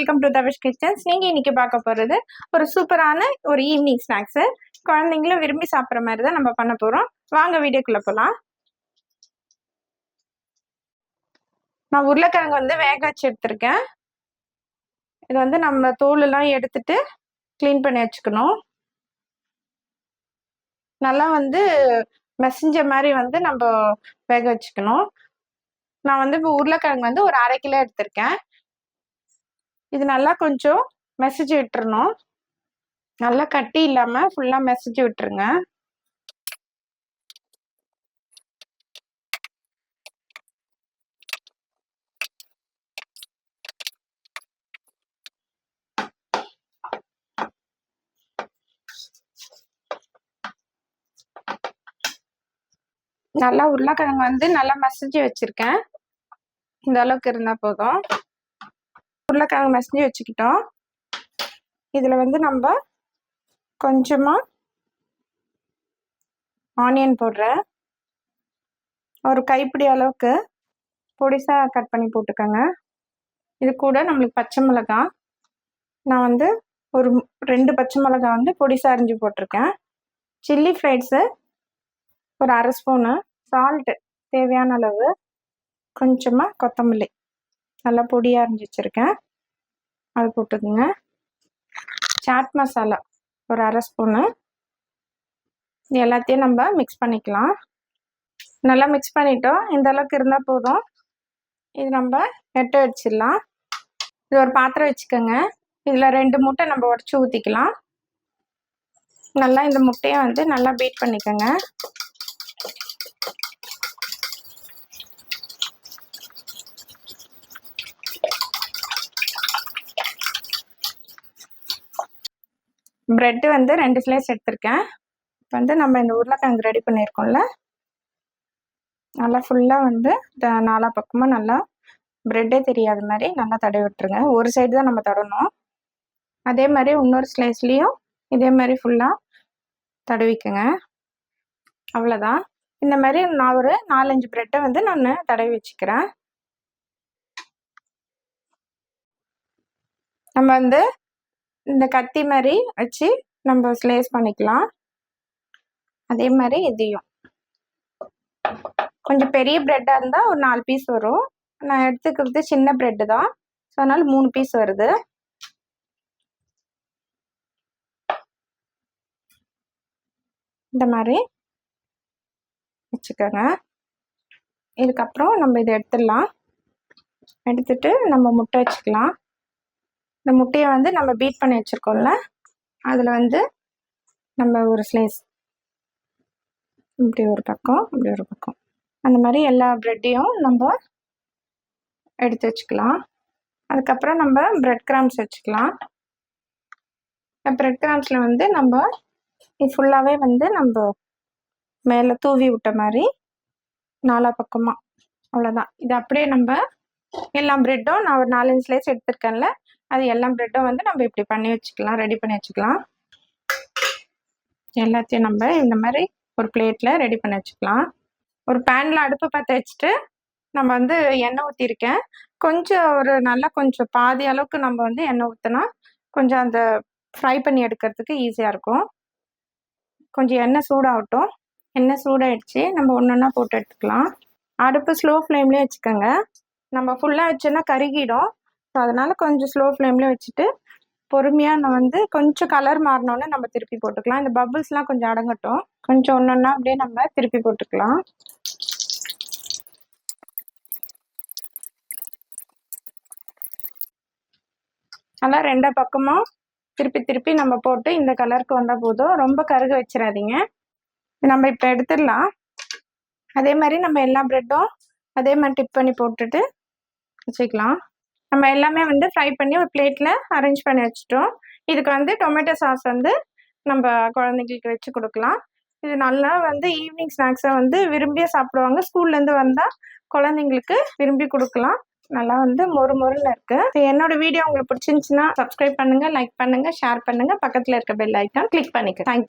Welcome to Tavish kitchens. நீங்கள் இன்னைக்கு பார்க்க போகிறது ஒரு சூப்பரான ஒரு ஈவினிங் ஸ்நாக்ஸு குழந்தைங்களும் விரும்பி சாப்பிட்ற மாதிரி தான் நம்ம பண்ண போகிறோம் வாங்க வீடியோக்குள்ளே போகலாம் நான் உருளைக்கிழங்கு வந்து வேக வச்சு எடுத்திருக்கேன். இது வந்து நம்ம தோலெல்லாம் எடுத்துட்டு க்ளீன் பண்ணி வச்சுக்கணும். நல்லா வந்து மெசஞ்ச மாதிரி வந்து நம்ம வேக வச்சுக்கணும். நான் வந்து இப்போ உருளைக்கிழங்கு வந்து ஒரு அரை கிலோ எடுத்திருக்கேன். இது நல்லா கொஞ்சம் மெசேஜ் விட்டுறணும். நல்லா கட்டி இல்லாம ஃபுல்லா மெசேஜ் விட்டுருங்க. நல்லா உருளைக்கிழங்கு வந்து நல்லா மசிஞ்சு வச்சிருக்கேன். இந்த அளவுக்கு இருந்தா போதும். உருளைக்கிழங்கு மசிஞ்சு வச்சுக்கிட்டோம். இதில் வந்து நம்ம கொஞ்சமாக ஆனியன் போடுறேன். ஒரு கைப்பிடி அளவுக்கு பொடிசாக கட் பண்ணி போட்டுக்கோங்க. இது கூட நம்மளுக்கு பச்சை மிளகாய். நான் வந்து ஒரு ரெண்டு பச்சை மிளகாய் வந்து பொடிசாக அரிஞ்சு போட்டிருக்கேன். சில்லி ஃப்ரைட்ஸு ஒரு அரை ஸ்பூனு சால்ட்டு தேவையான அளவு கொஞ்சமாக கொத்தமல்லி. நல்லா பொடியாக அரைஞ்சி வச்சுருக்கேன் அது போட்டுக்குங்க. சாட் மசாலா ஒரு அரை ஸ்பூனு இது எல்லாத்தையும் நம்ம மிக்ஸ் பண்ணிக்கலாம். நல்லா மிக்ஸ் பண்ணிட்டோம். இந்த அளவுக்கு இருந்தால் போதும். இது நம்ம நெட்டை வச்சிடலாம் இது ஒரு பாத்திரம் வச்சுக்கோங்க. இதில் ரெண்டு முட்டை நம்ம உடச்சி ஊற்றிக்கலாம் நல்லா இந்த முட்டையை வந்து நல்லா பீட் பண்ணிக்கோங்க. ப்ரெட்டு வந்து ரெண்டு ஸ்லைஸ் எடுத்திருக்கேன். இப்போ வந்து நம்ம இந்த உருளைக்கிழங்கு ரெடி பண்ணியிருக்கோம்ல? நல்லா ஃபுல்லாக வந்து நாலா பக்கமாக நல்லா ப்ரெட்டே தெரியாத மாதிரி நல்லா தடவி விட்டுருங்க. ஒரு சைடு தான் நம்ம தடணும். அதே மாதிரி இன்னொரு ஸ்லைஸ்லேயும் இதே மாதிரி ஃபுல்லாக தடவிக்குங்க. அவ்வளோதான் இந்த மாதிரி நான் ஒரு நாலஞ்சு ப்ரெட்டை வந்து நான் தடவி வச்சுக்கிறேன். நம்ம வந்து இந்த கத்தி மாதிரி வச்சு நம்ம ஸ்லேஸ் பண்ணிக்கலாம். அதே மாதிரி இதையும். கொஞ்சம் பெரிய ப்ரெட்டாக இருந்தால் ஒரு நாலு பீஸ் வரும். நான் எடுத்துக்கிறது சின்ன ப்ரெட்டு தான். ஸோ அதனால் மூணு பீஸ் வருது. இந்த மாதிரி வச்சுக்கோங்க. இதுக்கப்புறம் நம்ம இதை எடுத்துடலாம். எடுத்துட்டு நம்ம முட்டை வச்சுக்கலாம். இந்த முட்டையை வந்து நம்ம பீட் பண்ணி வச்சுருக்கோம்ல அதில் வந்து நம்ம ஒரு ஸ்லைஸ் இப்படி ஒரு பக்கம் இப்படி ஒரு பக்கம். அந்த மாதிரி எல்லா ப்ரெட்டையும் நம்ம எடுத்து வச்சுக்கலாம். அதுக்கப்புறம் நம்ம ப்ரெட் கிராம்ஸ் வச்சுக்கலாம். ப்ரெட் கிராம்ஸில் வந்து நம்ம ஃபுல்லாகவே வந்து நம்ம மேலே தூவி விட்ட மாதிரி நாலா பக்கமாக அவ்வளோதான் இது அப்படியே நம்ம எல்லா ப்ரெட்டும் நான் ஒரு நாலஞ்சு ஸ்லைஸ் எடுத்திருக்கேன்ல அது எல்லா ப்ரெட்டும் வந்து நம்ம இப்படி பண்ணி வச்சுக்கலாம் ரெடி பண்ணி வச்சுக்கலாம். எல்லாத்தையும் நம்ம இந்த மாதிரி ஒரு பிளேட்டில் ரெடி பண்ணி வச்சுக்கலாம். ஒரு பேனில் அடுப்பு பற்ற வச்சுட்டு நம்ம வந்து எண்ணெய் ஊற்றிருக்கேன் கொஞ்சம் ஒரு நல்லா கொஞ்சம் பாதி அளவுக்கு நம்ம வந்து எண்ணெய் ஊற்றினா கொஞ்சம் அந்த ஃப்ரை பண்ணி எடுக்கிறதுக்கு ஈஸியாக இருக்கும். கொஞ்சம் எண்ணெய் சூடாகட்டும். எண்ணெய் சூடாகிடுச்சு நம்ம ஒன்று ஒன்றா போட்டு எடுத்துக்கலாம். அடுப்பு ஸ்லோ ஃப்ளேம்லேயே வச்சுக்கோங்க. நம்ம ஃபுல்லாக வச்சோன்னா கருகிடும். ஸோ அதனால் கொஞ்சம் ஸ்லோ ஃப்ளேமில் வச்சுட்டு பொறுமையாக நான் வந்து கொஞ்சம் கலர் மாறினோன்னே நம்ம திருப்பி போட்டுக்கலாம். இந்த பபுள்ஸ்லாம் கொஞ்சம் அடங்கட்டும். கொஞ்சம் ஒன்று ஒன்றா அப்படியே நம்ம திருப்பி போட்டுக்கலாம். நல்லா ரெண்டா பக்கமும் திருப்பி திருப்பி நம்ம போட்டு இந்த கலருக்கு வந்தால் போதும். ரொம்ப கருக வச்சிடாதீங்க நம்ம இப்போ எடுத்துடலாம். அதே மாதிரி நம்ம எல்லா ப்ரெட்டும் அதே மாதிரி டிப் பண்ணி போட்டுட்டு வச்சுக்கலாம். நம்ம எல்லாமே வந்து ஃப்ரை பண்ணி ஒரு பிளேட்டில் அரேஞ்ச் பண்ணி வச்சுட்டோம். இதுக்கு வந்து டொமேட்டோ சாஸ் வந்து நம்ம குழந்தைங்களுக்கு வச்சு கொடுக்கலாம். இது நல்லா வந்து ஈவினிங் ஸ்நாக்ஸை வந்து விரும்பியே சாப்பிடுவாங்க. ஸ்கூல்லேருந்து வந்தால் குழந்தைங்களுக்கு விரும்பி கொடுக்கலாம். நல்லா வந்து மொறு மொறுன்னு இருக்குது என்னோட வீடியோ உங்களுக்கு பிடிச்சிருந்துச்சுன்னா சப்ஸ்கிரைப் பண்ணுங்க லைக் பண்ணுங்கள் ஷேர் பண்ணுங்கள் பக்கத்தில் இருக்க பெல் ஐக்கான் கிளிக் பண்ணிக்க தேங்க்யூ